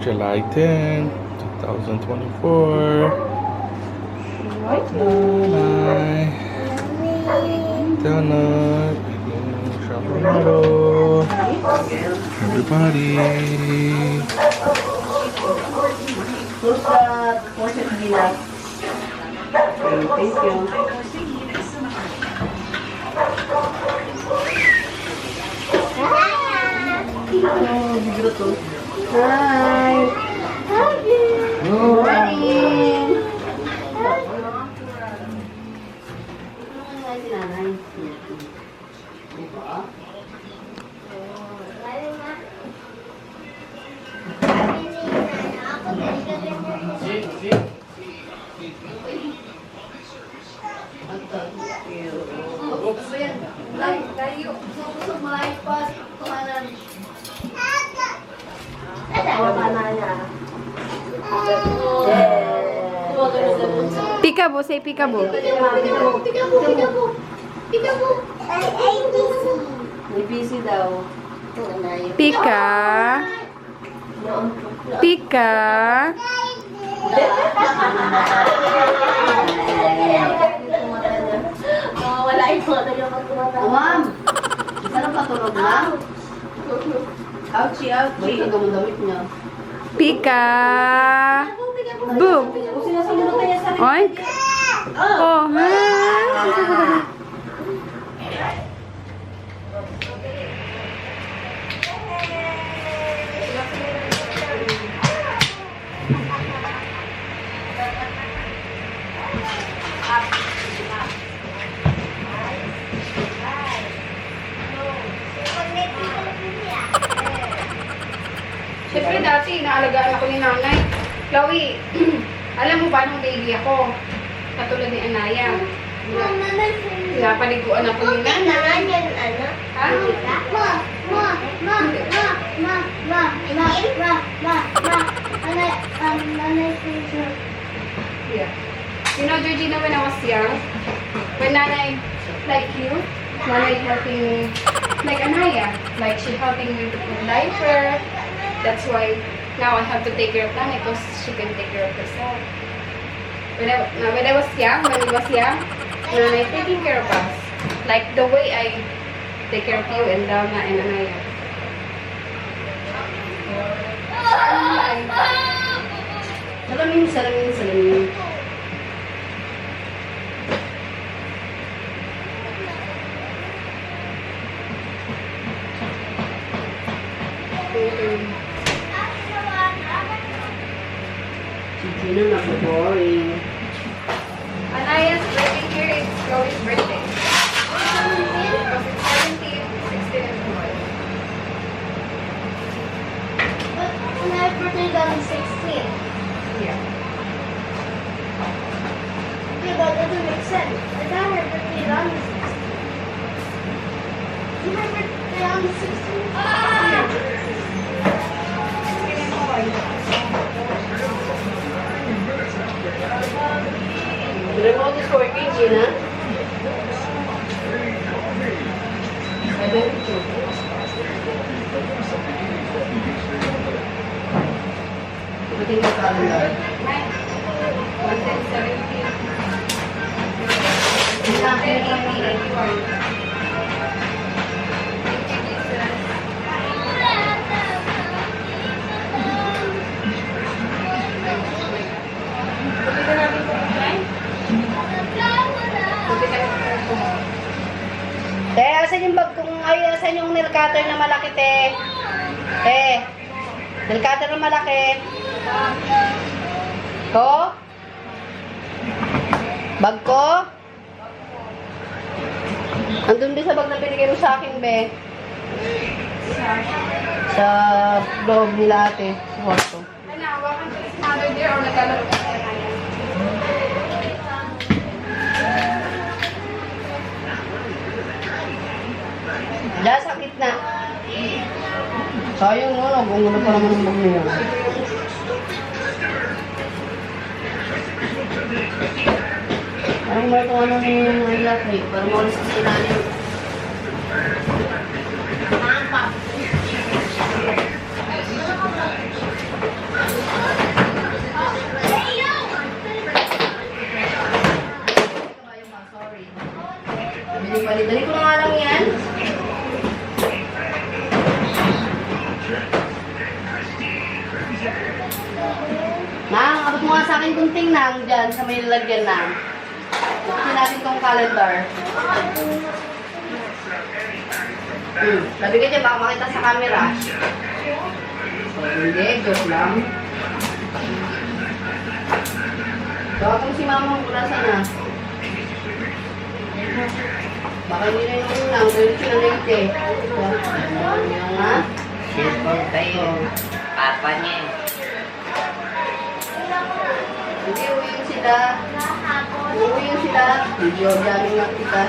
July 10, 2024. Nanay. Donut. Chaparrado. Everybody. Push the push it nila. Okay, thank you. Oh, bigro to. Hi! Good morning! Peekaboo, say peekaboo. May busy daw. Pika. Pika. Oh, ma'am! Sarap patulog na? Ouchie, ouchie. Ang damit niya. Pika. Boom. Oink. Oh, ha? Inaalagaan ako ni nanay. Chloe, alam mo ba nung baby ako? Katulad ni Anaya. Pinapaliguan ako ni nanay. Ha? Yeah. You know, Georgina, when I was young, when nanay, like you, nanay helping, like Anaya, like she helping me put diaper. That's why now I have to take care of nanay because she can take care of herself. When I, when I was young, when we was young, nanay taking care of us. Like the way I take care of you and Dana and Anaya. Salamin, salamin, salamin. Mm-mm. Sino naku, boring. Anaya's birthday here is Chloe's birthday. 17, 16, and Anaya's birthday is on 16. Yeah. Okay, but that doesn't make sense. I thought her birthday on the 16th. Birthday on the 16th? Ah! Yeah. Remote is working, Gina. Don't know. Pagdating ka calendar. 110, 17. Ay asan yung nail cutter na malaki, te? Te, nail cutter na malaki. Ko? Bag ko? Andun din sa bag na binigay mo sa akin, be. Sa loob nila ate. Sa kwarto. Ano, hawakan ko si mother there or naglalaro kung ano pa naman ang mangyayari. Parang may kung ano na yung mga lahat eh. Parang maulis ko sila yun. Dali ko na nga lang yan. Nang dyan sa may lalagyan ng. Buksan natin tong calendar. Hmm. Sabi ka dyan, baka makita sa camera. So, hindi, joke lang. Baka kung si mama mo nasa na. Baka hindi na yung unang, siya na late eh. Ha? Cellphone kayo. Papa niya. Hindi, uwi yung sila. Uwi yung sila. Video jamming lang kita.